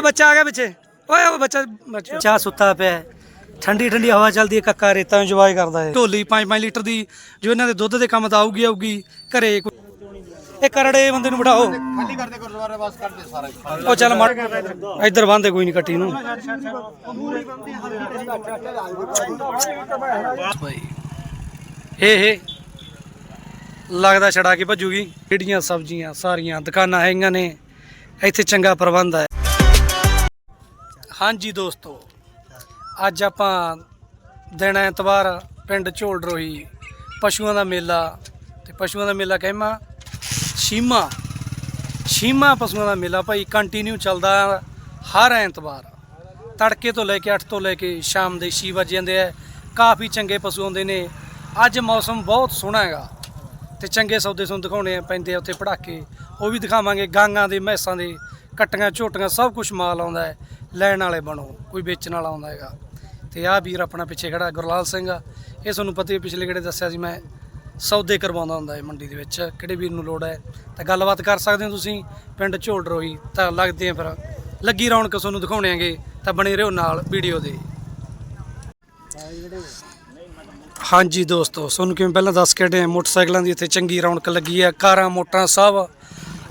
ਓਏ ਬੱਚਾ ਆ ਗਿਆ ਪਿੱਛੇ। ਓਏ ਉਹ ਬੱਚਾ ਬੱਚਾ ਸੁੱਤਾ ਪਿਆ। ਹੈ। ਠੰਡੀ ਠੰਡੀ ਹਵਾ ਚੱਲਦੀ ਹੈ ਕੱਕਾ ਰੇਤਾ ਇੰਜੋਏ ਕਰਦਾ ਹੈ। ਢੋਲੀ 5-5 ਲੀਟਰ ਦੀ ਜੋ ਇਹਨਾਂ ਦੇ ਦੁੱਧ ਦੇ ਕੰਮ ਤਾਂ ਆਊਗੀ ਆਊਗੀ। ਘਰੇ ਕੋਈ- ਇਹ ਕਰੜੇ ਬੰਦੇ ਨੂੰ ਬਿਠਾਓ। ਖਾਲੀ ਕਰਦੇ ਗੁਰਦੁਆਰੇ ਵਾਸ ਕਰਦੇ ਸਾਰਾ। ਉਹ ਚੱਲ ਮੜ ਇੱਧਰ ਬੰਦੇ ਕੋਈ ਨਹੀਂ ਕੱਟੀ ਨੂੰ। ਭਾਈ ਹੇ ਹੇ। ਲੱਗਦਾ ਛੜਾ ਕੇ ਭੱਜੂਗੀ। ਜਿਹੜੀਆਂ ਸਬਜ਼ੀਆਂ ਸਾਰੀਆਂ ਦੁਕਾਨਾਂ ਹੈਗੀਆਂ ਨੇ। ਇੱਥੇ ਚੰਗਾ ਪ੍ਰਬੰਧ ਹੈ। ਹਾਂਜੀ ਦੋਸਤੋ, ਅੱਜ ਆਪਾਂ ਦਿਨ ਐਤਵਾਰ ਪਿੰਡ ਝੋਲਡਰੋਹੀ ਪਸ਼ੂਆਂ ਦਾ ਮੇਲਾ ਤੇ ਪਸ਼ੂਆਂ ਦਾ ਮੇਲਾ ਕਹਿਮਾ ਸ਼ੀਮਾ ਸ਼ੀਮਾ ਪਸ਼ੂਆਂ ਦਾ ਮੇਲਾ ਭਾਈ ਕੰਟੀਨਿਊ ਚੱਲਦਾ ਹਰ ਐਤਵਾਰ। ਤੜਕੇ ਤੋਂ ਲੈ ਕੇ 8 ਤੋਂ ਲੈ ਕੇ ਸ਼ਾਮ ਦੇ 6 ਵਜੇ ਜਾਂਦੇ ਆ। ਕਾਫੀ ਚੰਗੇ ਪਸ਼ੂ ਆਉਂਦੇ ਨੇ। ਅੱਜ ਮੌਸਮ ਬਹੁਤ ਸੋਹਣਾ ਹੈਗਾ। ਤੇ ਚੰਗੇ ਸੌਦੇ ਤੁਹਾਨੂੰ ਦਿਖਾਉਣੇ ਆ, ਪੈਂਦੇ ਆ ਉੱਥੇ ਪੜਾਕੇ। ਉਹ ਵੀ ਦਿਖਾਵਾਂਗੇ ਗਾਂਗਾਂ ਦੇ, ਮੈਸਾਂ ਦੇ, ਕੱਟੀਆਂ ਝੋਟੀਆਂ, ਸਭ ਕੁਝ ਮਾਲ ਆਉਂਦਾ ਹੈ। ਲੈਣ ਵਾਲੇ ਬਣੋ, ਕੋਈ ਵੇਚਣ ਵਾਲਾ ਆਉਂਦਾ ਹੈਗਾ। ਤੇ ਆਹ ਵੀਰ ਆਪਣਾ ਪਿੱਛੇ ਖੜਾ, ਗੁਰਲਾਲ ਸਿੰਘ ਆ। ਇਹ ਤੁਹਾਨੂੰ ਪਤਾ ਹੀ ਪਿਛਲੇ ਕਿਹੜੇ ਦੱਸਿਆ ਸੀ, ਮੈਂ ਸੌਦੇ ਕਰਵਾਉਂਦਾ ਹੁੰਦਾ ਹੈ ਮੰਡੀ ਦੇ ਵਿੱਚ, ਕਿਹੜੇ ਵੀਰ ਨੂੰ ਲੋੜ ਹੈ। ਤਾਂ ਗੱਲਬਾਤ ਕਰ ਸਕਦੇ ਹੋ ਤੁਸੀਂ, ਪਿੰਡ ਝੋਲ ਝੋਲਡਰੋਈ ਤਾਂ ਲੱਗਦੇ ਆ ਫਿਰ। ਲੱਗੀ ਰੌਣਕ ਤੁਹਾਨੂੰ ਦਿਖਾਉਣੇ ਆਂਗੇ, ਤਾਂ ਬਣੇ ਰਹੋ ਨਾਲ ਵੀਡੀਓ ਦੇ। ਹਾਂਜੀ ਦੋਸਤੋ, ਤੁਹਾਨੂੰ ਕਿਵੇਂ ਪਹਿਲਾਂ ਦੱਸ ਕੇ ਹਟੇ ਮੋਟਰਸਾਈਕਲਾਂ ਦੀ ਇੱਥੇ ਚੰਗੀ ਰੌਣਕ ਲੱਗੀ ਹੈ ਕਾਰਾਂ, ਮੋਟਰਾਂ ਸਭ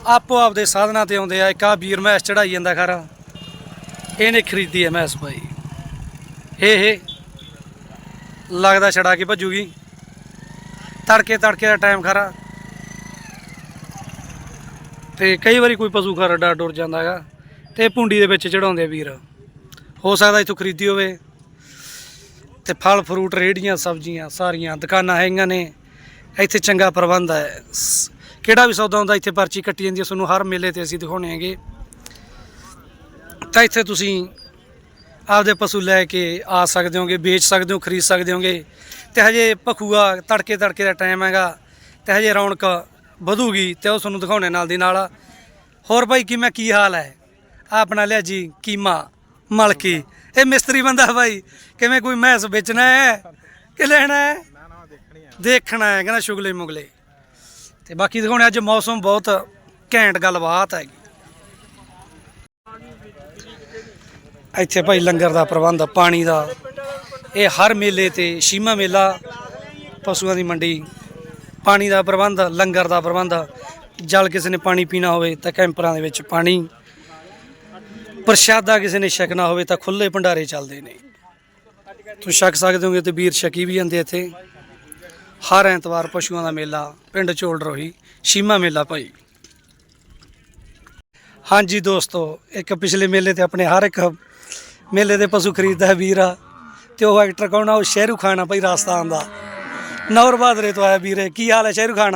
ਆਪੋ ਆਪਦੇ ਸਾਧਨਾਂ ਤੇ ਆਉਂਦੇ ਆ। ਇੱਕ ਆ ਵੀਰ ਮੈਸ ਚੜਾਈ ਜਾਂਦਾ ਖਰਾ। ਇਹਨੇ ਖਰੀਦੀ ਹੈ ਮੈਸ ਭਾਈ। ਹੇ ਹੇ। ਲੱਗਦਾ ਛੜਾ ਕੇ ਭੱਜੂਗੀ। ਤੜਕੇ ਤੜਕੇ ਦਾ ਟਾਈਮ ਖਰਾ। ਤੇ ਕਈ ਵਾਰੀ ਕੋਈ ਪਸ਼ੂ ਖਰਾ ਡਰ ਡੁਰ ਜਾਂਦਾ ਹੈਗਾ। ਤੇ ਪੁੰਡੀ ਦੇ ਵਿੱਚ ਚੜਾਉਂਦੇ ਵੀਰ। ਹੋ ਸਕਦਾ ਇੱਥੋਂ ਖਰੀਦੀ ਹੋਵੇ। ਤੇ ਫਲ ਫਰੂਟ ਰੇੜੀਆਂ ਸਬਜ਼ੀਆਂ, ਸਾਰੀਆਂ ਦੁਕਾਨਾਂ ਹੈਗੀਆਂ ਨੇ। ਇੱਥੇ ਚੰਗਾ ਪ੍ਰਬੰਧ ਹੈ। ਕਿਹੜਾ ਵੀ ਸੌਦਾ ਹੁੰਦਾ, ਇੱਥੇ ਪਰਚੀ ਕੱਟੀ ਜਾਂਦੀ ਹੈ। ਤੁਹਾਨੂੰ ਹਰ ਮੇਲੇ ਤੇ ਅਸੀਂ ਦਿਖਾਉਣੇ ਹੈਗੇ। ਤਾਂ ਇੱਥੇ ਤੁਸੀਂ ਆਪਦੇ ਪਸ਼ੂ ਲੈ ਕੇ ਆ ਸਕਦੇ ਹੋਗੇ, ਵੇਚ ਸਕਦੇ ਹੋ, ਖਰੀਦ ਸਕਦੇ ਹੋਗੇ। ਤੇ ਹਜੇ ਭਖੂਆ ਤੜਕੇ ਤੜਕੇ ਦਾ ਟਾਈਮ ਹੈਗਾ ਤੇ ਹਜੇ ਰੌਣਕ ਵਧੂਗੀ ਤੇ ਉਹ ਤੁਹਾਨੂੰ ਦਿਖਾਉਣੇ ਨਾਲ ਦੀ ਨਾਲ। ਹੋਰ ਭਾਈ ਕਿਵੇਂ ਕੀ ਹਾਲ ਹੈ? ਆਹ ਆਪਣਾ ਲਿਆ ਜੀ ਕੀਮਾ ਮਲਕੀ। ਇਹ ਮਿਸਤਰੀ ਬੰਦਾ ਭਾਈ ਕਿਵੇਂ ਕੋਈ ਮੈਸ ਵੇਚਣਾ ਹੈ ਕਿ ਲੈਣਾ ਹੈ? ਦੇਖਣਾ ਹੈ, ਕਹਿੰਦਾ ਸ਼ੁਗਲੇ ਮੁਗਲੇ। ਤੇ ਬਾਕੀ ਦਿਖਾਉਣੇ, ਅੱਜ ਮੌਸਮ ਬਹੁਤ ਘੈਂਟ ਗੱਲਬਾਤ ਹੈਗੀ। ਇੱਥੇ ਭਾਈ ਲੰਗਰ ਦਾ ਪ੍ਰਬੰਧ, ਪਾਣੀ ਦਾ। ਇਹ ਹਰ ਮੇਲੇ ਤੇ ਸ਼ੀਮਾ ਮੇਲਾ, ਪਸ਼ੂਆਂ ਦੀ ਮੰਡੀ, ਪਾਣੀ ਦਾ ਪ੍ਰਬੰਧ, ਲੰਗਰ ਦਾ ਪ੍ਰਬੰਧ। ਜਲ ਕਿਸੇ ਨੇ ਪਾਣੀ ਪੀਣਾ ਹੋਵੇ ਤਾਂ ਕੈਂਪਰਾਂ ਦੇ ਵਿੱਚ ਪਾਣੀ। ਪ੍ਰਸ਼ਾਦਾ ਕਿਸੇ ਨੇ ਛਕਣਾ ਹੋਵੇ ਤਾਂ ਖੁੱਲੇ ਭੰਡਾਰੇ ਚੱਲਦੇ ਨੇ। ਤੁਸੀਂ ਛਕ ਸਕਦੇ ਹੋਗੇ ਤੇ ਵੀਰ ਛਕੀ ਵੀ ਜਾਂਦੇ ਇੱਥੇ। ਹਰ ਐਤਵਾਰ ਪਸ਼ੂਆਂ ਦਾ ਮੇਲਾ, ਪਿੰਡ ਝੋਲ ਰੋਹੀ, ਸ਼ੀਮਾ ਮੇਲਾ ਭਾਈ। ਹਾਂਜੀ ਦੋਸਤੋ, ਇੱਕ ਪਿਛਲੇ ਮੇਲੇ ਤੇ ਆਪਣੇ ਹਰ ਇੱਕ ਮੇਲੇ ਦੇ ਪਸ਼ੂ ਖਰੀਦਦਾ ਹੈ ਵੀਰ ਆ ਤੇ ਉਹ ਐਕਟਰ ਕੌਣ ਆ? ਉਹ ਸ਼ਹਿਰੂ ਖਾਨ ਆ ਭਾਈ ਰਾਜਸਥਾਨ ਦਾ। ਨੌਰ ਬਾਦਰੇ ਤੋਂ ਆਇਆ ਵੀਰੇ। ਕੀ ਹਾਲ ਹੈ ਸ਼ਹਿਰੂ ਖਾਨ?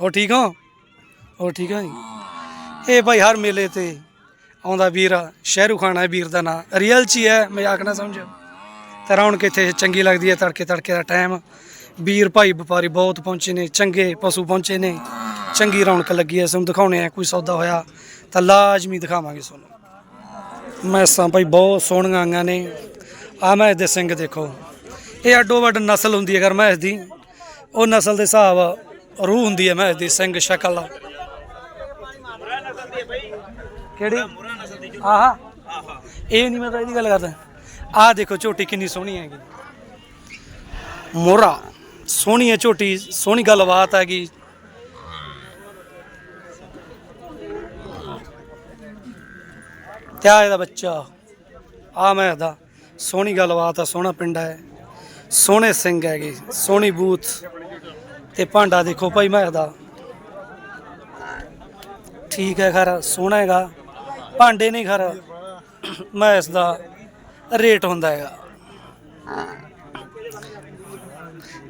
ਉਹ ਠੀਕ ਹੋ? ਉਹ ਠੀਕ ਹੋ ਇਹ ਭਾਈ ਹਰ ਮੇਲੇ ਤੇ ਆਉਂਦਾ ਵੀਰ। ਸ਼ਹਿਰੂ ਖਾਨ ਹੈ ਵੀਰ ਦਾ ਨਾਂ। ਰੀਅਲ ਚ ਹੀ ਹੈ ਮਜ਼ਾਕ ਨਾ ਸਮਝੋ ਤੇ ਰੌਣਕ ਇੱਥੇ ਚੰਗੀ ਲੱਗਦੀ ਹੈ ਤੜਕੇ ਤੜਕੇ ਦਾ ਟਾਈਮ ਵੀਰ ਭਾਈ ਵਪਾਰੀ ਬਹੁਤ ਪਹੁੰਚੇ ਨੇ ਚੰਗੇ ਪਸ਼ੂ ਪਹੁੰਚੇ ਨੇ। ਚੰਗੀ ਰੌਣਕ ਲੱਗੀ ਹੈ ਤੁਹਾਨੂੰ ਦਿਖਾਉਣੇ ਆ ਕੋਈ ਸੌਦਾ ਹੋਇਆ ਤਾਂ ਲਾਜ਼ਮੀ ਦਿਖਾਵਾਂਗੇ ਤੁਹਾਨੂੰ। ਮੈਸਾਂ ਭਾਈ ਬਹੁਤ ਸੋਹਣੀਆਂ ਆਈਆਂ ਨੇ। ਆ ਮੈਂ ਦੇ ਸਿੰਘ ਦੇਖੋ। ਇਹ ਅੱਡੋ ਵੱਡ ਨਸਲ ਹੁੰਦੀ ਹੈ ਅਗਰ ਮੈਸ ਦੀ ਉਹ ਨਸਲ ਦੇ ਹਿਸਾਬ ਰੂਹ ਹੁੰਦੀ ਹੈ ਮੈਸ ਦੀ ਸਿੰਘ ਸ਼ਕਲ ਕਿਹੜੀ? ਆਹਾ। ਇਹ ਨਹੀਂ ਮੈਂ ਤਾਂ ਇਹਦੀ ਗੱਲ ਕਰਦਾ। ਆਹ ਦੇਖੋ ਝੋਟੀ ਕਿੰਨੀ ਸੋਹਣੀ ਹੈਗੀ। ਮੋਰਾ ਸੋਹਣੀ ਹੈ ਝੋਟੀ, ਸੋਹਣੀ ਗੱਲਬਾਤ ਹੈਗੀ। ਤੇ ਆ ਇਹਦਾ ਬੱਚਾ? ਆ ਮੈਂ ਦਾ ਸੋਹਣੀ ਗੱਲਬਾਤ ਆ, ਸੋਹਣਾ ਪਿੰਡ ਹੈ ਸੋਹਣੇ ਸਿੰਘ ਹੈਗੇ, ਸੋਹਣੀ ਬੂਥ। ਤੇ ਭਾਂਡਾ ਦੇਖੋ ਭਾਈ ਮੈਂ ਦਾ ਠੀਕ ਹੈ ਖਰ, ਸੋਹਣਾ ਹੈਗਾ। ਭਾਂਡੇ ਨਹੀਂ ਖਰ, ਮੈਂ ਇਸ ਦਾ ਰੇਟ ਹੁੰਦਾ ਹੈਗਾ।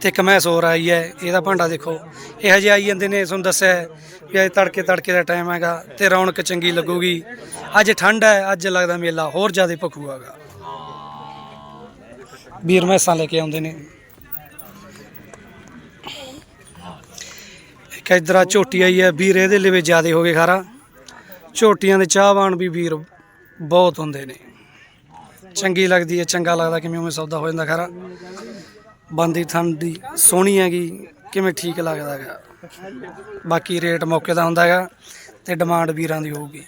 ਤੇ ਇੱਕ ਹੋਰ ਆਈ ਹੈ, ਇਹਦਾ ਭਾਂਡਾ ਦੇਖੋ। ਇਹ ਹਜੇ ਆਈ ਜਾਂਦੇ ਨੇ, ਤੁਹਾਨੂੰ ਦੱਸਿਆ ਵੀ ਅੱਜ ਤੜਕੇ ਤੜਕੇ ਦਾ ਟਾਈਮ ਹੈਗਾ ਤੇ ਰੌਣਕ ਚੰਗੀ ਲੱਗੂਗੀ। ਅੱਜ ਠੰਡ ਹੈ, ਅੱਜ ਲੱਗਦਾ ਮੇਲਾ, ਹੋਰ ਜ਼ਿਆਦਾ ਭਖੂਆਗਾ ਵੀਰ ਮੈਸਾਂ ਲੈ ਕੇ ਆਉਂਦੇ ਨੇ। ਇੱਕ ਇਧਰ ਝੋਟੀ ਆਈ ਹੈ, ਵੀਰ ਇਹਦੇ ਲਈ ਵੀ ਜ਼ਿਆਦੇ ਹੋ ਗਏ ਖਾਰਾ। ਝੋਟੀਆਂ ਦੇ ਚਾਹਵਾਨ ਵੀ ਵੀਰ ਬਹੁਤ ਹੁੰਦੇ ਨੇ। ਚੰਗੀ ਲੱਗਦੀ ਹੈ, ਚੰਗਾ ਲੱਗਦਾ ਕਿਵੇਂ ਉਵੇਂ ਸੌਦਾ ਹੋ ਜਾਂਦਾ ਖਾਰਾ। ਬੰਦੀ ਠੰਡੀ ਸੋਹਣੀ ਹੈਗੀ, ਕਿਵੇਂ ਠੀਕ ਲੱਗਦਾ ਹੈਗਾ। ਬਾਕੀ ਰੇਟ ਮੌਕੇ ਦਾ ਹੁੰਦਾ ਹੈਗਾ ਤੇ ਡਿਮਾਂਡ ਵੀਰਾਂ ਦੀ ਹੋਊਗੀ।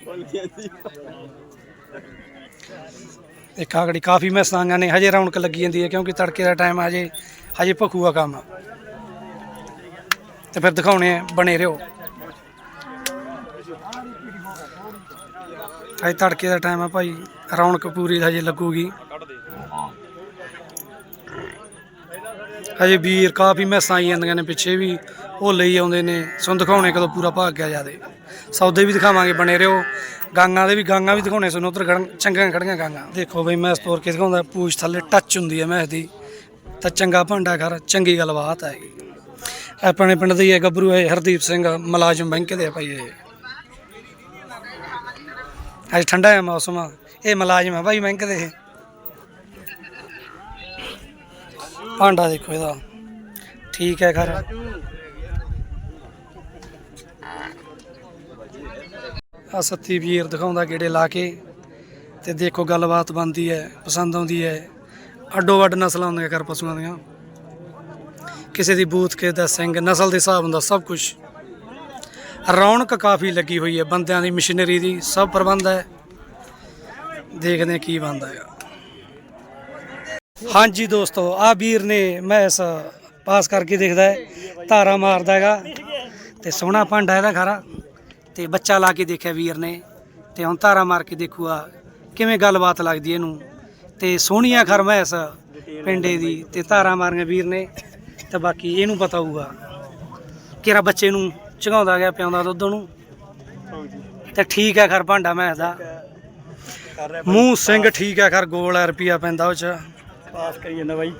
ਇੱਕ ਆਗੜੀ ਕਾਫੀ ਮੈਸਾਂਗਾ ਨੇ, ਹਜੇ ਰੌਣਕ ਲੱਗੀ ਜਾਂਦੀ ਹੈ ਕਿਉਂਕਿ ਤੜਕੇ ਦਾ ਟਾਈਮ ਹਜੇ ਹਜੇ ਭਖੂਆ ਕੰਮ ਤੇ ਫਿਰ ਦਿਖਾਉਣੇ ਆ ਬਣੇ ਰਹੋ। ਹਜੇ ਤੜਕੇ ਦਾ ਟਾਈਮ ਆ ਭਾਈ, ਰੌਣਕ ਪੂਰੀ ਹਜੇ ਲੱਗੂਗੀ। ਹਜੇ ਵੀਰ ਕਾਫੀ ਮੈਸਾਂ ਆਈ ਜਾਂਦੀਆਂ ਨੇ ਪਿੱਛੇ ਵੀ, ਉਹ ਲਈ ਆਉਂਦੇ ਨੇ ਸੁਣ ਦਿਖਾਉਣੇ ਕਦੋਂ ਪੂਰਾ ਭਾਗ ਗਿਆ ਜਿਆਦੇ ਸੌਦੇ ਵੀ ਦਿਖਾਵਾਂਗੇ, ਬਣੇ ਰਹੋ। ਗਾਂਗਾ ਦੇ ਵੀ ਗਾਂਗਾ ਵੀ ਦਿਖਾਉਣੇ, ਸਾਨੂੰ ਉਧਰ ਚੰਗੀਆਂ ਖੜੀਆਂ ਗਾਂਗਾ। ਦੇਖੋ ਬਈ, ਮੈਂ ਤੋਰ ਕੇ ਦਿਖਾਉਂਦਾ ਪੂਛ ਥੱਲੇ ਟੱਚ ਹੁੰਦੀ ਹੈ ਮੈਸ ਦੀ। ਤਾਂ ਚੰਗਾ ਭਾਂਡਾ ਕਰ ਚੰਗੀ ਗੱਲਬਾਤ ਹੈ ਆਪਣੇ ਪਿੰਡ ਦੇ ਹੀ ਹੈ ਗੱਭਰੂ ਹੈ ਹਰਦੀਪ ਸਿੰਘ, ਮੁਲਾਜ਼ਮ ਬੈਂਕ ਦੇ ਆ ਭਾਈ ਇਹ। ਅੱਜ ਠੰਡਾ ਹੈ ਮੌਸਮ, ਇਹ ਮੁਲਾਜ਼ਮ ਹੈ ਭਾਈ ਬੈਂਕ ਦੇ ਇਹ ਭਾਂਡਾ ਦੇਖੋ ਇਹਦਾ। ਠੀਕ ਹੈ ਖਰ। ਆ ਸੱਤੀ ਵੀਰ ਦਿਖਾਉਂਦਾ ਗੇੜੇ ਲਾ ਕੇ। ਤੇ ਦੇਖੋ ਗੱਲਬਾਤ ਬਣਦੀ ਹੈ, ਪਸੰਦ ਆਉਂਦੀ ਹੈ। ਅੱਡੋ ਅੱਡ ਨਸਲਾਂ ਹੁੰਦੀਆਂ ਕਰ ਪਸ਼ੂਆਂ ਦੀਆਂ। ਕਿਸੇ ਦੀ ਬੂਥ ਕੇ ਦਾ ਸਿੰਘ, ਨਸਲ ਦੇ ਹਿਸਾਬ ਹੁੰਦਾ ਸਭ ਕੁਝ ਰੌਣਕ ਕਾਫੀ ਲੱਗੀ ਹੋਈ ਹੈ, ਬੰਦਿਆਂ ਦੀ, ਮਸ਼ੀਨਰੀ ਦੀ, ਸਭ ਪ੍ਰਬੰਧ ਹੈ। ਦੇਖਦੇ ਹਾਂ ਕੀ ਬਣਦਾ ਹੈ ਹਾਂਜੀ ਦੋਸਤੋ ਆ ਵੀਰ ਨੇ ਮੈਸ ਪਾਸ ਕਰਕੇ ਦੇਖਦਾ ਹੈ ਧਾਰਾ ਮਾਰਦਾ ਹੈਗਾ ਤੇ ਸੋਹਣਾ ਭਾਂਡਾ ਇਹਦਾ ਖਾਰਾ ਤੇ ਬੱਚਾ ਲਾ ਕੇ ਦੇਖਿਆ ਵੀਰ ਨੇ ਤੇ ਹੁਣ ਧਾਰਾ ਮਾਰ ਕੇ ਦੇਖੂਗਾ ਕਿਵੇਂ ਗੱਲਬਾਤ ਲੱਗਦੀ ਇਹਨੂੰ। ਤੇ ਸੋਹਣੀਆਂ ਖਰ ਮੈਸ ਪਿੰਡੇ ਦੀ ਤੇ ਧਾਰਾ ਮਾਰੀਆਂ ਵੀਰ ਨੇ ਤੇ ਬਾਕੀ ਇਹਨੂੰ ਪਤਾ ਹੋਊਗਾ ਕਿਹੜਾ ਬੱਚੇ ਨੂੰ ਚਗਾਉਂਦਾ ਗਿਆ ਪਿਆਉਂਦਾ ਦੁੱਧ ਨੂੰ ਤੇ ਠੀਕ ਹੈ ਖਰ ਭਾਂਡਾ ਮੈਸ ਦਾ। ਮੂੰਹ ਸਿੰਘ ਠੀਕ ਹੈ ਖਰ ਗੋਲ ਹੈ ਰੁਪਿਆ ਪੈਂਦਾ ਉਹ ਚ। ਪਾਸ ਕਰੀ ਜਾਂਦਾ ਬਾਈ।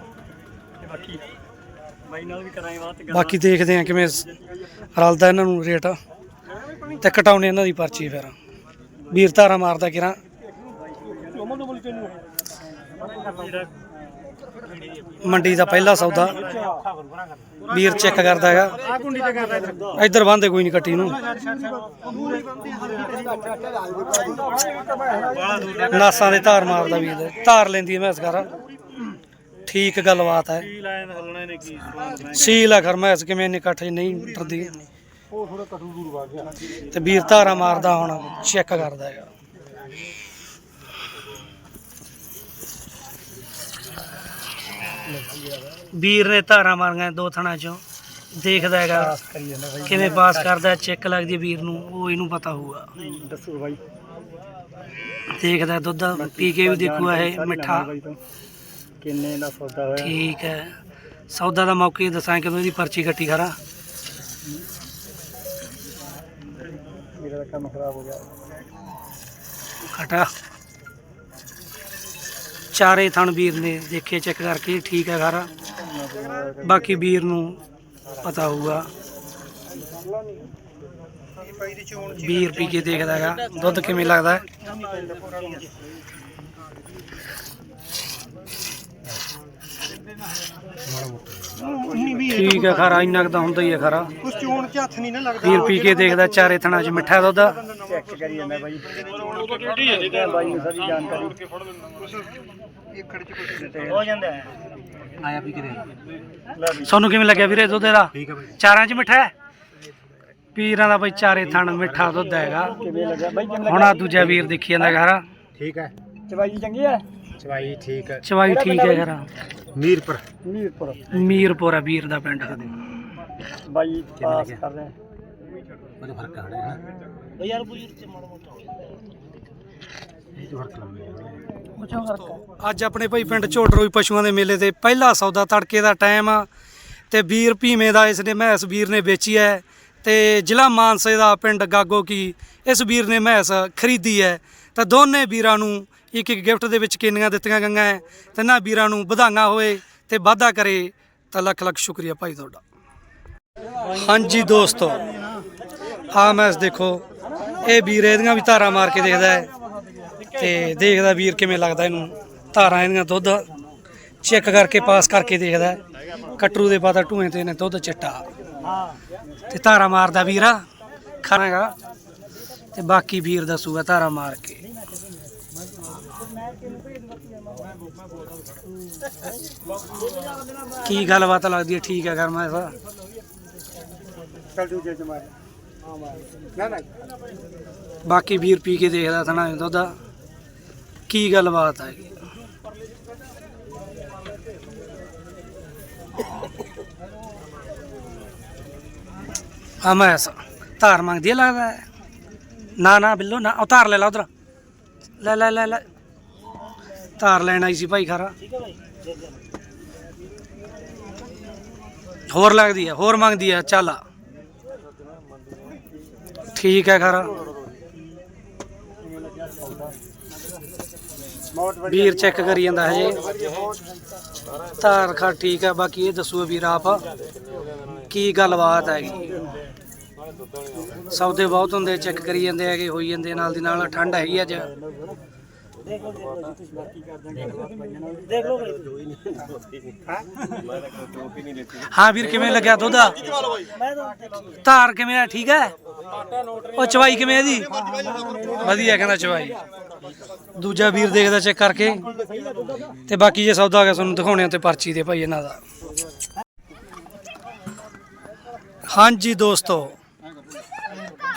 ਤੇ ਬਾਕੀ ਬਾਈ ਨਾਲ ਵੀ ਕਰਾਂਗੇ ਬਾਤ ਤੇ ਬਾਕੀ ਦੇਖਦੇ ਆ ਕਿਵੇਂ ਸ- ਰਲਦਾ ਇਹਨਾਂ ਨੂੰ ਰੇਟ। ਤੇ ਕਟਾਉਣੇ ਇਹਨਾਂ ਦੀ ਪਰਚੀ ਫਿਰ। ਵੀਰ ਧਾਰਾ ਮਾਰਦਾ ਕਿਰਾਂ। ਮੰਡੀ ਦਾ ਪਹਿਲਾ ਸੌਦਾ। ਵੀਰ ਚੈੱਕ ਕਰਦਾ ਹੈਗਾ। ਆ ਇੱਧਰ ਇੱਧਰ ਬੰਦੇ ਕੋਈ ਨਹੀਂ ਕੱਟੀ ਨੂੰ। ਨਾਸਾਂ ਦੇ ਧਾਰ ਮਾਰਦਾ ਵੀਰ। ਧਾਰ ਲੈਂਦੀ ਐ ਮੈਂ ਇਸ ਘਰ। ਠੀਕ ਗੱਲਬਾਤ ਹੈ। ਕੀ ਲਾਇਆ ਤਾਂ ਹੱਲਣਾ ਨੇ ਕੀ ਸੀਲ ਆ ਕਿਵੇਂ ਇੰਨੇ ਇਕੱਠ 'ਚ ਨਹੀਂ ਟਰਦੀ ਉਹ ਥੋੜਾ ਕਟੂ ਦੂਰ ਵਾ ਗਿਆ। ਤੇ ਵੀਰ ਧਾਰਾ ਮਾਰਦਾ ਹੁਣ ਚੈੱਕ ਕਰਦਾ ਹੈਗਾ। ਵੀਰ ਨੇ ਧਾਰਾ ਮਾਰੀਆਂ ਦੋ ਥਣਾ ਚੋਂ ਦੇਖਦਾ ਹੈਗਾ ਕਿਵੇਂ ਪਾਸ ਕਰਦਾ ਚੈੱਕ ਲੱਗਦੀ ਵੀਰ ਨੂੰ ਉਹ ਇਹਨੂੰ ਪਤਾ ਹੋਊਗਾ। ਦੱਸੋ ਬਾਈ। ਦੇਖਦਾ ਦੁੱਧ ਪੀ ਕੇ ਵੀ ਦੇਖੂਗਾ ਇਹ ਮਿੱਠਾ। ਕਿੰਨੇ ਦਾ ਸੌਦਾ ਹੋਇਆ? ਠੀਕ ਹੈ। ਸੌਦਾ ਦਾ ਮੌਕੇ ਦੱਸਾਂ ਕਦੋਂ ਇਹਦੀ ਪਰਚੀ ਕੱਟੀ ਖਰਾ। ਮੇਰਾ ਤਾਂ ਕੰਮ ਖਰਾਬ ਹੋ ਗਿਆ। ਖਟਾ ਚਾਰੇ ਥਣ ਵੀਰ ਨੇ ਦੇਖੇ ਚੈੱਕ ਕਰਕੇ ਠੀਕ ਹੈ ਖਰਾ। ਬਾਕੀ ਵੀਰ ਨੂੰ ਪਤਾ ਹੋਊਗਾ। ਵੀਰ ਪੀ ਕੇ ਦੇਖਦਾ ਹੈਗਾ। ਦੁੱਧ ਕਿਵੇਂ ਲੱਗਦਾ ਹੈ? ਠੀਕ ਹੈ ਖਰਾ ਇੰਨਾ ਕੁ ਤਾਂ ਹੁੰਦਾ ਹੀ ਹੈ ਖਰਾ। ਕੁਛ ਚੋਣ ਚ ਹੱਥ ਨਹੀਂ ਨਾ ਲੱਗਦਾ। ਵੀਰ ਪੀ ਕੇ ਦੇਖਦਾ ਚਾਰੇ ਥਣਾਂ 'ਚ ਮਿੱਠਾ ਦੁੱਧ। ਚੈੱਕ ਕਰੀ ਜਾਂਦਾ ਬਾਈ। ਬਾਈ ਨੂੰ ਸਾਰੀ ਜਾਣਕਾਰੀ ਹੋ ਜਾਂਦਾ ਹੈ। ਆਇਆ ਵੀ ਕਰੇ ਲੈ ਵੀ ਤੁਹਾਨੂੰ ਕਿਵੇਂ ਲੱਗਿਆ ਵੀਰੇ ਦੁੱਧ ਇਹਦਾ? ਠੀਕ ਹੈ ਬਾਈ। ਚਾਰਾਂ 'ਚ ਮਿੱਠਾ ਹੈ? ਪੀਰਾਂ ਦਾ ਬਈ ਚਾਰੇ ਥਣ ਮਿੱਠਾ ਦੁੱਧ ਹੈਗਾ। ਹੁਣ ਆ ਦੂਜਾ ਵੀਰ ਦੇਖੀ ਜਾਂਦਾ ਘਰ ਠੀਕ ਹੈ। ਚਵਾਈ ਚੰਗੀ ਹੈ? ਚਵਾਈ ਠੀਕ ਹੈ। ਚਵਾਈ ਠੀਕ ਹੈ ਘਰ ਮੀਰਪੁਰ। ਮੀਰਪੁਰ। ਮੀਰਪੁਰਾ ਵੀਰ ਦਾ ਪਿੰਡ ਬਾਈ ਪਾਸ ਕਰ ਰਹੇ ਉਹਦੇ ਫ਼ਰਕ ਆ ਰਿਹਾ ਹੈ ਯਾਰ ਬੁਝਰ ਚ ਮਾੜਾ ਅੱਜ ਆਪਣੇ ਭਾਈ ਪਿੰਡ ਝੋਟਰੋਈ ਪਸ਼ੂਆਂ ਦੇ ਮੇਲੇ ਤੇ ਪਹਿਲਾ ਸੌਦਾ ਤੜਕੇ ਦਾ ਟਾਈਮ ਆ ਤੇ ਵੀਰ ਭੀਮੇ ਦਾ ਇਸ ਨੇ ਮੈਸ ਵੀਰ ਨੇ ਵੇਚੀ ਹੈ ਤੇ ਜ਼ਿਲ੍ਹਾ ਮਾਨਸੇ ਦਾ ਪਿੰਡ ਗਾਗੋ ਕੀ ਇਸ ਵੀਰ ਨੇ ਮੈਸ ਖਰੀਦੀ ਹੈ ਤਾਂ ਦੋਨੇ ਵੀਰਾਂ ਨੂੰ ਇੱਕ ਇੱਕ ਗਿਫਟ ਦੇ ਵਿੱਚ ਕਿੰਨੀਆਂ ਦਿੱਤੀਆਂ ਗਈਆਂ ਹੈ ਤੇ ਨਾ ਵੀਰਾਂ ਨੂੰ ਵਧਾਈਆਂ ਹੋਏ ਤੇ ਵਾਧਾ ਕਰੇ ਤਾਂ ਲੱਖ ਲੱਖ ਸ਼ੁਕਰੀਆ ਭਾਈ ਤੁਹਾਡਾ। ਹਾਂਜੀ ਦੋਸਤੋ ਆ ਮੈਸ ਦੇਖੋ, ਇਹ ਵੀਰ ਇਹਦੀਆਂ ਵੀ ਧਾਰਾਂ ਮਾਰ ਕੇ ਦੇਖਦਾ ਹੈ ਤੇ ਦੇਖਦਾ ਵੀਰ ਕਿਵੇਂ ਲੱਗਦਾ ਇਹਨੂੰ। ਧਾਰਾਂ ਇਹਦੀਆਂ ਦੁੱਧ ਚੈੱਕ ਕਰਕੇ ਪਾਸ ਕਰਕੇ ਦੇਖਦਾ ਹੈ। ਕਟਰੂ ਦੇ ਪਾਤਾ ਟੂਏ ਤੇ ਇਹਨੇ ਦੁੱਧ ਚਿੱਟਾ। ਤੇ ਧਾਰਾ ਮਾਰਦਾ ਵੀਰ ਖਾਣਾਗਾ ਤੇ ਬਾਕੀ ਵੀਰ ਦੱਸੂਗਾ ਧਾਰਾ ਮਾਰ ਕੇ। ਕੀ ਗੱਲਬਾਤ ਲੱਗਦੀ ਹੈ? ਠੀਕ ਹੈ ਕਰਮਾ ਇਹਦਾ ਚੱਲ ਦੂਜੇ ਚ ਮਾਰ ਹਾਂ ਨਾ ਨਾ। ਬਾਕੀ ਵੀਰ ਪੀ ਕੇ ਦੇਖਦਾ ਥਣਾ ਦੁੱਧ। ਕੀ ਗੱਲਬਾਤ ਹੈ? ਆ ਮੈਂ ਧਾਰ ਮੰਗਦੀ ਹੈ ਲੱਗਦਾ ਹੈ। ਨਾ ਨਾ ਬਿੱਲੋ ਨਾ। ਉਹ ਧਾਰ ਲੈ ਲਾ ਉਧਰ। ਲੈ ਲੈ ਲੈ ਲੈ। ਧਾਰ ਲੈਣ ਆਈ ਸੀ ਭਾਈ ਖਾਰਾ। ਹੋਰ ਲੱਗਦੀ ਹੈ ਹੋਰ ਮੰਗਦੀ ਹੈ ਚੱਲ ਠੀਕ ਹੈ ਖਰਾ। ਵੀਰ ਚੈੱਕ ਕਰੀ ਜਾਂਦਾ ਹਜੇ। ਧਾਰ ਖਾ ਠੀਕ ਹੈ ਬਾਕੀ ਇਹ ਦੱਸੋ ਵੀਰ ਆਪ। ਕੀ ਗੱਲਬਾਤ ਹੈਗੀ ਸੌਦੇ ਬਹੁਤ ਹੁੰਦੇ ਚੈੱਕ ਕਰੀ ਜਾਂਦੇ ਹੈਗੇ, ਹੋਈ ਜਾਂਦੇ, ਨਾਲ ਦੀ ਨਾਲ ਠੰਡ ਹੈਗੀ ਅੱਜ। ਹਾਂ ਵੀਰ ਕਿਵੇਂ ਲੱਗਿਆ ਦੁੱਧ? ਧਾਰ ਕਿਵੇਂ ਆ? ਠੀਕ ਹੈ? ਉਹ ਚਵਾਈ ਕਿਵੇਂ ਆ ਦੀ ਵਧੀਆ ਕਹਿੰਦਾ ਚਵਾਈ। ਦੂਜਾ ਵੀਰ ਦੇਖਦਾ ਚੈੱਕ ਕਰਕੇ। ਤੇ ਬਾਕੀ ਜੇ ਸੌਦਾ ਆ ਗਿਆ ਤੁਹਾਨੂੰ ਦਿਖਾਉਣੇ ਆ ਤੇ ਪਰਚੀ ਦੇ ਭਾਈ ਇਹਨਾਂ ਦਾ। ਹਾਂਜੀ ਦੋਸਤੋ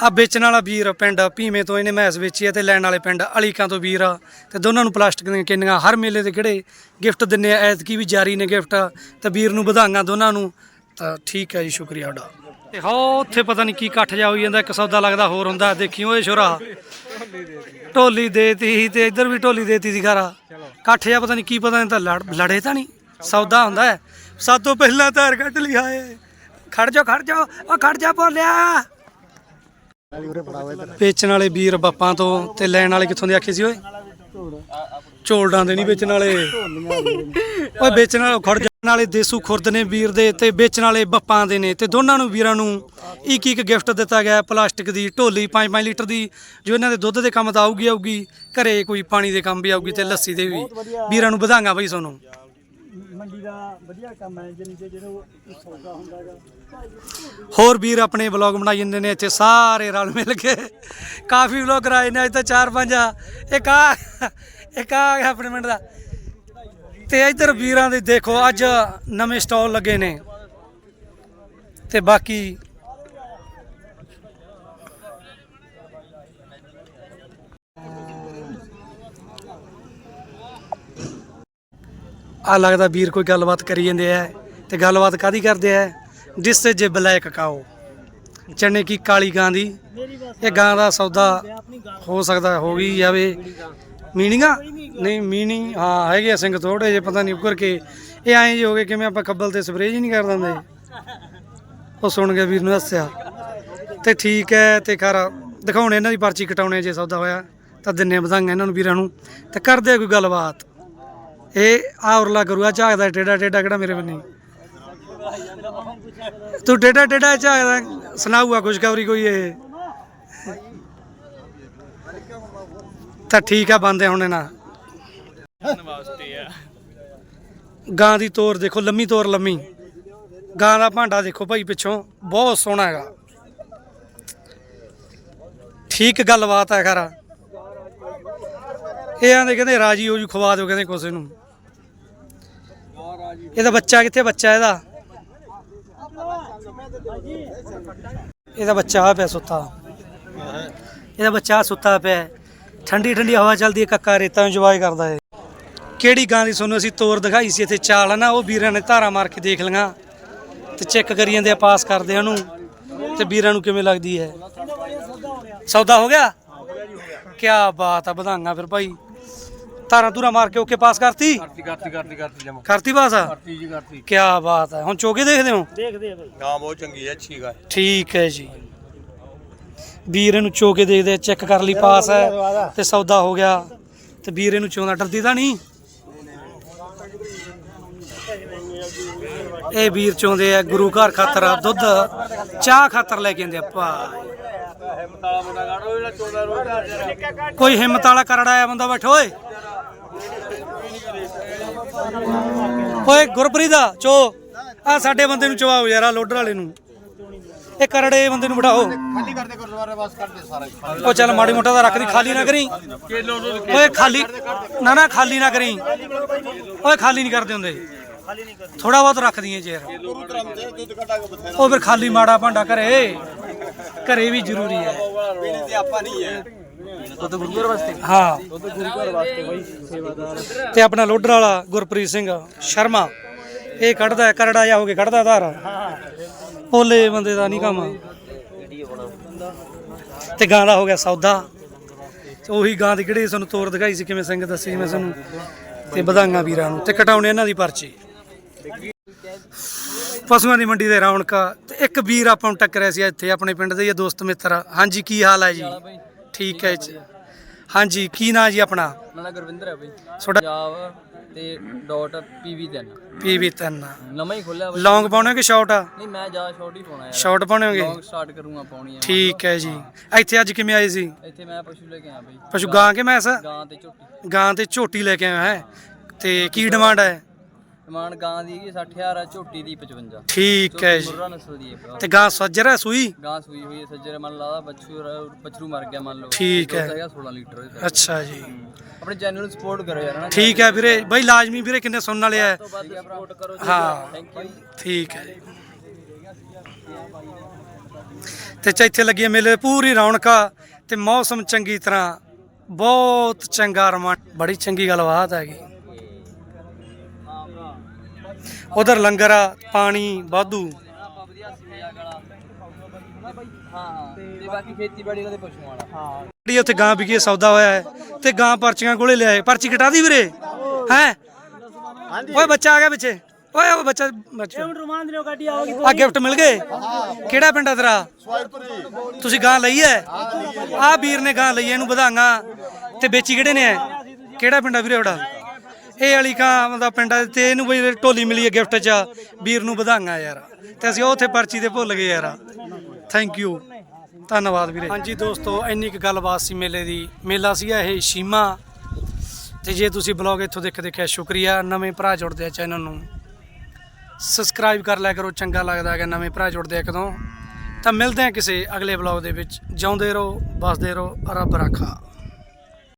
ਆ ਵੇਚਣ ਵਾਲਾ ਵੀਰ ਪਿੰਡ ਭੀਵੇਂ ਤੋਂ ਇਹਨੇ ਮੈਸ ਵੇਚੀ ਹੈ ਤੇ ਲੈਣ ਵਾਲੇ ਪਿੰਡ ਅਲੀਕਾਂ ਤੋਂ ਵੀਰ ਆ। ਤੇ ਦੋਨਾਂ ਨੂੰ ਪਲਾਸਟਿਕ ਦੀਆਂ ਕਿੰਨੀਆਂ ਹਰ ਮੇਲੇ ਤੇ ਕਿਹੜੇ ਗਿਫਟ ਦਿੰਨੇ ਆ, ਐਤਕੀ ਵੀ ਜਾਰੀ ਨੇ ਗਿਫਟ ਤੇ ਵੀਰ ਨੂੰ ਵਧਾਈਆਂ ਦੋਨਾਂ ਨੂੰ। ਤਾਂ ਠੀਕ ਹੈ ਜੀ, ਸ਼ੁਕਰੀਆ ਤੁਹਾਡਾ। ਤੇ ਹੋ, ਉੱਥੇ ਪਤਾ ਨਹੀਂ ਕੀ ਇਕੱਠ ਜਾ ਹੋਈ ਜਾਂਦਾ, ਇੱਕ ਸੌਦਾ ਲੱਗਦਾ, ਹੋਰ ਹੁੰਦਾ। ਦੇਖੀ ਓਏ ਛੋਰਾ। ਢੋਲੀ ਦੇਤੀ ਤੇ ਇੱਧਰ ਵੀ ਢੋਲੀ ਦੇਤੀ ਸੀ ਘਰਾ। ਇਕੱਠ ਜਾ ਪਤਾ ਨਹੀਂ ਕੀ ਪਤਾ ਨਹੀਂ ਤਾਂ ਲੜ- ਲੜੇ ਤਾਂ ਨਹੀਂ। ਸੌਦਾ ਹੁੰਦਾ ਹੈ। ਸਭ ਤੋਂ ਪਹਿਲਾਂ ਧਾਰ ਕੱਢ ਲਿਆ ਏ ਖੜ ਜਾ ਖੜ ਜਾ ਉਹ ਖੜ ਜਾ ਬੋਲਿਆ। ਵੇਚਣ ਵਾਲੇ ਵੀਰ ਬੱਪਾਂ ਤੋਂ ਤੇ ਲੈਣ ਵਾਲੇ ਕਿੱਥੋਂ ਦੇ ਆਖੇ ਸੀ ਓਏ? ਝੋਲਡਾਂ ਦੇ ਨਹੀਂ ਵੇਚਣ ਵਾਲੇ। ਓਏ ਵੇਚਣ ਵਾਲੇ ਖੜ ਜਾਣ ਵਾਲੇ ਦੇਸੂ ਖੁਰਦ ਨੇ ਵੀਰ ਦੇ ਤੇ ਵੇਚਣ ਵਾਲੇ ਬੱਪਾਂ ਦੇ ਨੇ ਤੇ ਦੋਨਾਂ ਨੂੰ ਵੀਰਾਂ ਨੂੰ ਇੱਕ ਇੱਕ ਗਿਫਟ ਦਿੱਤਾ ਗਿਆ ਪਲਾਸਟਿਕ ਦੀ ਢੋਲੀ 5-5 ਲੀਟਰ ਦੀ, ਜੋ ਇਹਨਾਂ ਦੇ ਦੁੱਧ ਦੇ ਕੰਮ ਤਾਂ ਆਊਗੀ ਆਊਗੀ ਘਰੇ ਕੋਈ ਪਾਣੀ ਦੇ ਕੰਮ ਵੀ ਆਊਗੀ ਤੇ ਲੱਸੀ ਦੇ ਵੀ। ਵੀਰਾਂ ਨੂੰ ਵਧਾਂਗਾ ਬਈ ਤੁਹਾਨੂੰ ਮੰਡੀ ਦਾ ਵਧੀਆ ਕੰਮ ਹੈ, ਜਿੰਨੀ ਤੇ ਜਿਹੜਾ ਉਹ ਸੌਦਾ ਹੁੰਦਾ ਹੈਗਾ। ਹੋਰ ਵੀਰ ਆਪਣੇ ਵਲੌਗ ਬਣਾਈ ਜਾਂਦੇ ਨੇ ਇੱਥੇ, ਸਾਰੇ ਰਲ ਮਿਲ ਕੇ। ਕਾਫੀ ਵਲੌਗ ਆਏ ਨੇ, ਅੱਜ ਤਾਂ ਚਾਰ ਪੰਜ ਆ। ਇੱਕ ਆ ਇੱਕ ਆ ਗਿਆ ਆਪਣੇ ਪਿੰਡ ਦਾ। ਤੇ ਇੱਧਰ ਵੀਰਾਂ ਦੇ ਦੇਖੋ, ਅੱਜ ਨਵੇਂ ਸਟਾਲ ਲੱਗੇ ਨੇ। ਤੇ ਬਾਕੀ ਆ ਲੱਗਦਾ ਵੀਰ ਕੋਈ ਗੱਲਬਾਤ ਕਰੀ ਜਾਂਦੇ ਆ ਤੇ ਗੱਲਬਾਤ ਕਾਦੀ ਕਰਦੇ ਆ? ਜਿਸ ਤੇ ਜੇ ਬਲੈਕ ਕਾਓ। ਚਨੇ ਕੀ ਕਾਲੀ ਗਾਂ ਦੀ। ਇਹ ਗਾਂ ਦਾ ਸੌਦਾ ਹੋ ਸਕਦਾ ਹੋ ਗਈ ਜਾਵੇ। ਮੀਣੀਆਂ ਨਹੀਂ, ਮੀਨਿੰਗ ਹਾਂ, ਹੈਗੇ ਆ ਸਿੰਘ ਥੋੜੇ ਜੇ ਪਤਾ ਨਹੀਂ ਉੱਕਰ ਕੇ। ਇਹ ਐਂ ਜੇ ਹੋ ਗਏ ਕਿਵੇਂ ਆਪਾਂ ਕੱਬਲ ਤੇ ਸਪਰੇਅ ਜੀ ਨਹੀਂ ਕਰ ਦਿੰਦੇ। ਉਹ ਸੁਣ ਕੇ ਵੀਰ ਨੂੰ ਦੱਸਿਆ ਤੇ ਠੀਕ ਹੈ, ਤੇ ਕਰ ਦਿਖਾਉਣੇ ਇਹਨਾਂ ਦੀ ਪਰਚੀ ਕਟਾਉਣੇ ਜੇ ਸੌਦਾ ਹੋਇਆ। ਤਾਂ ਦਿੰਨੇ ਵਧਾਂਗੇ ਇਹਨਾਂ ਨੂੰ ਵੀਰਾਂ ਨੂੰ। ਤੇ ਕਰਦੇ ਕੋਈ ਗੱਲਬਾਤ। ਇਹ ਆ ਉਰਲਾ ਕਰੂਗਾ, ਝਾਕਦਾ ਟੇਡਾ ਟੇਡਾ ਕਿਹੜਾ ਮੇਰੇ ਬੰਨੀ ਤੂੰ ਟੇਡਾ ਟੇਡਾ ਝਾਕਦਾ, ਸੁਣਾਊਗਾ ਖੁਸ਼ਖਬਰੀ ਕੋਈ ਇਹ। ਤਾਂ ਠੀਕ ਆ ਬੰਦੇ ਹੁਣ ਨਾ ਗਾਂ ਦੀ ਤੋਰ ਦੇਖੋ, ਲੰਮੀ ਤੋਰ ਲੰਮੀ। ਗਾਂ ਦਾ ਭਾਂਡਾ ਦੇਖੋ ਭਾਈ ਪਿੱਛੋਂ, ਬਹੁਤ ਸੋਹਣਾ ਹੈਗਾ। ਠੀਕ ਗੱਲਬਾਤ ਹੈ ਖਰਾ। ਇਹ ਆਂਦੇ ਕਹਿੰਦੇ ਰਾਜੀ ਹੋ ਜੂ, ਖਵਾ ਦਿਓ ਕਹਿੰਦੇ ਕੋਸੇ ਨੂੰ ਇਹਦਾ ਬੱਚਾ ਕਿੱਥੇ ਬੱਚਾ ਇਹਦਾ? ਇਹਦਾ ਬੱਚਾ ਆ ਪਿਆ ਸੁੱਤਾ। ਇਹਦਾ ਬੱਚਾ ਸੁੱਤਾ ਪਿਆ। ਠੰਡੀ ਠੰਡੀ ਹਵਾ ਚੱਲਦੀ ਹੈ, ਕੱਕਾ ਰੇਤਾ ਇੰਜੋਏ ਕਰਦਾ ਹੈ। ਕਿਹੜੀ ਗਾਂ ਦੀ ਤੁਹਾਨੂੰ ਅਸੀਂ ਤੋਰ ਦਿਖਾਈ ਸੀ ਇੱਥੇ ਚਾਲ ਹੈ ਨਾ ਉਹ ਵੀਰਾਂ ਨੇ ਧਾਰਾ ਮਾਰ ਕੇ ਦੇਖ ਲਈਆਂ ਤੇ ਚੈੱਕ ਕਰੀ ਜਾਂਦੇ ਆ ਪਾਸ ਕਰਦੇ ਆ ਉਹਨੂੰ। ਤੇ ਵੀਰਾਂ ਨੂੰ ਕਿਵੇਂ ਲੱਗਦੀ ਹੈ? ਸੌਦਾ ਹੋ ਗਿਆ? ਕੀ ਬਾਤ ਆ, ਵਧਾਈਆਂ ਫਿਰ ਭਾਈ। ਧਾਰਾਂ ਧੂਰਾ ਮਾਰ ਕੇ ਓਕੇ ਪਾਸ ਕਰਤੀ? ਕਰਤੀ ਕਰਤੀ ਕਰਤੀ ਕਰਤੀ ਜਮਾ। ਕਰਤੀ ਪਾਸ? ਆ ਕਰਤੀ ਜੀ ਕਰਤੀ। ਕੀ ਬਾਤ ਹੈ। ਹੁਣ ਚੋਕੇ ਦੇਖਦੇ ਹੋ? ਦੇਖਦੇ ਆ ਭਾਈ ਗਾਂ ਬਹੁਤ ਚੰਗੀ ਹੈ ਅੱਛੀ ਗਾ ਠੀਕ ਹੈ ਜੀ। ਵੀਰ ਨੂੰ ਚੋਕੇ ਦੇਖਦੇ ਚੈੱਕ ਕਰ ਲਈ ਪਾਸ ਹੈ ਤੇ ਸੌਦਾ ਹੋ ਗਿਆ। ਤੇ ਵੀਰ ਇਹਨੂੰ ਚੋਂਦਾ ਡਰਦੀ ਤਾਂ ਨਹੀਂ? ਇਹ ਵੀਰ ਚੋਂਦੇ ਆ ਗੁਰੂ ਘਰ ਖਾਤਰ ਦੁੱਧ ਚਾਹ ਖਾਤਰ ਲੈ ਕੇ ਆਂਦੇ ਆ ਭਾਈ। ਕੋਈ ਹਿੰਮਤ ਵਾਲਾ ਕਰੜਾ ਆਇਆ ਬੰਦਾ ਬੈਠੋ ਓਏ। ਓਏ ਗੁਰਪ੍ਰੀਤ ਦਾ ਚੋ। ਆ ਸਾਡੇ ਬੰਦੇ ਨੂੰ ਚਵਾਓ ਯਾਰ ਆ ਲੋਡਰ ਵਾਲੇ ਨੂੰ। ਇਹ ਕਰੜੇ ਬੰਦੇ ਨੂੰ ਬਿਠਾਓ। ਖਾਲੀ ਕਰਦੇ ਗੁਰਦੁਆਰੇ ਬਸ ਕਰਦੇ ਸਾਰਾ। ਉਹ ਚੱਲ ਮਾੜੀ ਮੋਟਾ ਦਾ ਰੱਖ ਦੀ ਖਾਲੀ ਨਾ ਕਰੀ। ਓਏ ਖਾਲੀ। ਨਾ ਨਾ ਖਾਲੀ ਨਾ ਕਰੀ। ਓਏ ਖਾਲੀ ਨਹੀਂ ਕਰਦੇ ਹੁੰਦੇ। ਥੋੜਾ ਬਹੁਤ ਰੱਖ ਦਈਏ ਬਥੇਰਾ। ਉਹ ਫਿਰ ਖਾਲੀ ਮਾੜਾ ਭਾਂਡਾ ਘਰੇ। ਘਰੇ ਵੀ ਜ਼ਰੂਰੀ ਹੈ। ਪੀਣੀ ਤੇ ਆਪਾਂ ਨਹੀਂ ਹੈ। ਦੁੱਧ ਗੁਰੂਗਰ ਵਾਸਤੇ। ਹਾਂ। ਦੁੱਧ ਗੁਰੂਗਰ ਵਾਸਤੇ ਬਾਈ ਸੇਵਾਦਾਰ। ਤੇ ਆਪਣਾ ਲੋਡਰ ਵਾਲਾ ਗੁਰਪ੍ਰੀਤ ਸਿੰਘ ਸ਼ਰਮਾ। ਇਹ ਕੱਢਦਾ ਹੈ, ਕਰੜਾ ਜਾ ਹੋ ਕੇ ਕੱਢਦਾ ਧਾਰ। ਪੋਲੇ ਬੰਦੇ ਦਾ ਨਹੀਂ ਕੰਮ। ਤੇ ਗਾਂ ਦਾ ਹੋ ਗਿਆ ਸੌਦਾ। ਤੇ ਉਹੀ ਗਾਂ ਦੀ ਕਿਹੜੀ ਤੁਹਾਨੂੰ ਤੋਰ ਦਿਖਾਈ ਸੀ ਕਿਵੇਂ ਸਿੰਘ ਦੱਸੀ ਸੀ ਮੈਂ ਤੁਹਾਨੂੰ। ਤੇ ਵਧਾਈਆਂ ਵੀਰਾਂ ਨੂੰ। ਤੇ ਕਟਾਉਣੇ ਇਹਨਾਂ ਦੀ ਪਰਚੀ। ਪਸ਼ੂਆਂ ਦੀ ਮੰਡੀ ਦੇ ਰੌਣਕ ਤੇ ਇੱਕ ਵੀਰ ਆਪਾਂ ਨੂੰ ਟੱਕਰਿਆ ਸੀ ਇੱਥੇ ਆਪਣੇ ਪਿੰਡ ਦੇ ਹੀ ਆ ਦੋਸਤ ਮਿੱਤਰ। ਹਾਂਜੀ ਕੀ ਹਾਲ ਹੈ ਜੀ? ਠੀਕ ਹੈ ਜੀ। ਹਾਂਜੀ ਕੀ ਨਾਂ ਜੀ ਆਪਣਾ? ਨਾਲਾ ਗੁਰਵਿੰਦਰ ਹੈ ਬਈ। ਤੁਹਾਡਾ ਪੰਜਾਬ ਤੇ ਡਾਟ ਪੀਵੀ 3 ਪੀਵੀ ਤਿੰਨ। ਨਵਾਂ ਹੀ ਖੋਲਿਆ ਬਈ। ਲੌਂਗ ਪਾਉਣੇ ਕਿ ਸ਼ਾਰਟ ਆ? ਨਹੀਂ ਮੈਂ ਜਾ ਸ਼ਾਰਟ ਹੀ ਪਾਉਣਾ ਯਾਰ। ਸ਼ਾਰਟ ਪਾਉਣੇਗੇ ਲੌਂਗ ਸਟਾਰਟ ਕਰੂੰਗਾ ਪਾਉਣੀ ਆ। ਠੀਕ ਹੈ ਜੀ। ਇੱਥੇ ਅੱਜ ਕਿਵੇਂ ਆਏ ਸੀ? ਇੱਥੇ ਮੈਂ ਪਸ਼ੂ ਲੈ ਕੇ ਆਇਆ ਬਈ। ਪਸ਼ੂ ਗਾਂ ਕੇ ਮੈਸ ਗਾਂ ਤੇ ਝੋਟੀ। ਗਾਂ ਤੇ ਝੋਟੀ ਲੈ ਕੇ ਆਇਆ ਹੈ। ਤੇ ਕੀ ਡਿਮਾਂਡ ਹੈ? ਡਿਮਾਂਡ ਗਾਂ ਦੀ ਹੈਗੀ 60000 ਆ ਝੋਟੀ ਦੀ 55 ਠੀਕ ਹੈ ਜੀ। ਮੁਰਰਾ ਨਸਲ ਦੀ ਹੈ ਤੇ ਗਾਂ ਸੱਜਰ ਹੈ ਸੂਈ? ਗਾਂ ਸੂਈ ਹੋਈ ਹੈ ਸੱਜਰੇ ਮੰਨ ਲਾ ਬੱਚੂ ਬੱਚਰੂ ਮਰ ਗਿਆ ਮੰਨ ਲਓ। ਠੀਕ ਹੈ। ਦੁੱਧ ਹੈਗਾ 16 ਲੀਟਰ। ਅੱਛਾ ਜੀ। ਆਪਣੇ ਚੈਨਲ ਨੂੰ ਸਪੋਰਟ ਕਰੋ ਯਾਰ ਹਨਾ। ਠੀਕ ਹੈ ਵੀਰੇ। ਬਈ ਲਾਜ਼ਮੀ ਵੀਰੇ ਕਿੰਨੇ ਸੁਣਨ ਵਾਲੇ ਆ। ਹਾਂ। ਠੀਕ ਹੈ ਤੇ ਚ ਇੱਥੇ ਲੱਗੀ ਮੇਲੇ ਪੂਰੀ ਰੌਣਕ ਤੇ ਮੌਸਮ ਚੰਗੀ ਤਰ੍ਹਾਂ ਬਹੁਤ ਚੰਗਾ ਰਮਾ ਬੜੀ ਚੰਗੀ ਗੱਲਬਾਤ ਹੈਗੀ। ਉਧਰ ਲੰਗਰ ਆ ਪਾਣੀ ਵਾਧੂ। ਆਪਾਂ ਵਧੀਆ ਹਾਂ ਤੇ ਬਾਕੀ ਖੇਤੀਬਾੜੀ ਦਾ ਤੇ ਪਸ਼ੂਆਂ ਵਾਲਾ ਹਾਂ ਜਿਹੜੀ ਉੱਥੇ ਗਾਂ ਵਿਕੀ ਸੌਦਾ ਹੋਇਆ ਹੈ ਤੇ ਗਾਂ ਪਰਚੀਆਂ ਕੋਲੇ ਲਿਆਏ। ਪਰਚੀ ਕਟਾ ਦੀ ਵੀਰੇ? ਹੈ? ਓਏ ਬੱਚਾ ਆ ਗਿਆ ਪਿੱਛੇ। ਓਏ ਉਹ ਬੱਚਾ ਬੱਚਾ। ਰਮਾਨ ਦਿਨੋਂ ਗੱਡੀ ਆਉਗੀ ਆ ਗਿਫਟ ਮਿਲ ਗਏ? ਕਿਹੜਾ ਪਿੰਡ ਆ ਤੇਰਾ? ਤੁਸੀਂ ਗਾਂ ਲਈ ਐ ਆ ਵੀਰ ਨੇ ਗਾਂ ਲਈ ਇਹਨੂੰ ਵਧਾਈਆਂ ਤੇ ਵੇਚੀ ਕਿਹੜੇ ਨੇ? ਕਿਹੜਾ ਪਿੰਡ ਆ ਵੀਰੇ ਤੁਹਾਡਾ? ਇਹ ਵਾਲੀ ਗਾਂ ਦਾ ਪਿੰਡ ਆ, ਤੇ ਇਹਨੂੰ ਬਈ ਢੋਲੀ ਮਿਲੀ ਹੈ ਗਿਫਟ ਚ, ਵੀਰ ਨੂੰ ਵਧਾਈਆਂ ਯਾਰ। ਤੇ ਅਸੀਂ ਉਹ ਉੱਥੇ ਪਰਚੀ ਤੇ ਭੁੱਲ ਗਏ ਯਾਰ। ਥੈਂਕ ਯੂ ਧੰਨਵਾਦ ਵੀਰੇ। ਹਾਂਜੀ ਦੋਸਤੋ, ਇੰਨੀ ਕੁ ਗੱਲਬਾਤ ਸੀ ਮੇਲੇ ਦੀ। ਮੇਲਾ ਸੀਗਾ ਇਹ ਸ਼ੀਮਾ। ਤੇ ਜੇ ਤੁਸੀਂ ਬਲੌਗ ਇੱਥੋਂ ਦੇਖ ਦੇਖਿਆ, ਸ਼ੁਕਰੀਆ। ਨਵੇਂ ਭਰਾ ਜੁੜਦੇ ਆ ਚੈਨਲ ਨੂੰ। ਸਬਸਕ੍ਰਾਈਬ ਕਰ ਲਿਆ ਕਰੋ, ਚੰਗਾ ਲੱਗਦਾ ਹੈਗਾ ਨਵੇਂ ਭਰਾ ਜੁੜਦੇ ਆ ਕਦੋਂ। ਤਾਂ ਮਿਲਦੇ ਆ ਕਿਸੇ ਅਗਲੇ ਬਲੌਗ ਦੇ ਵਿੱਚ। ਜਿਉਂਦੇ ਰਹੋ ਬਸਦੇ ਰਹੋ, ਰੱਬ ਰਾਖਾ।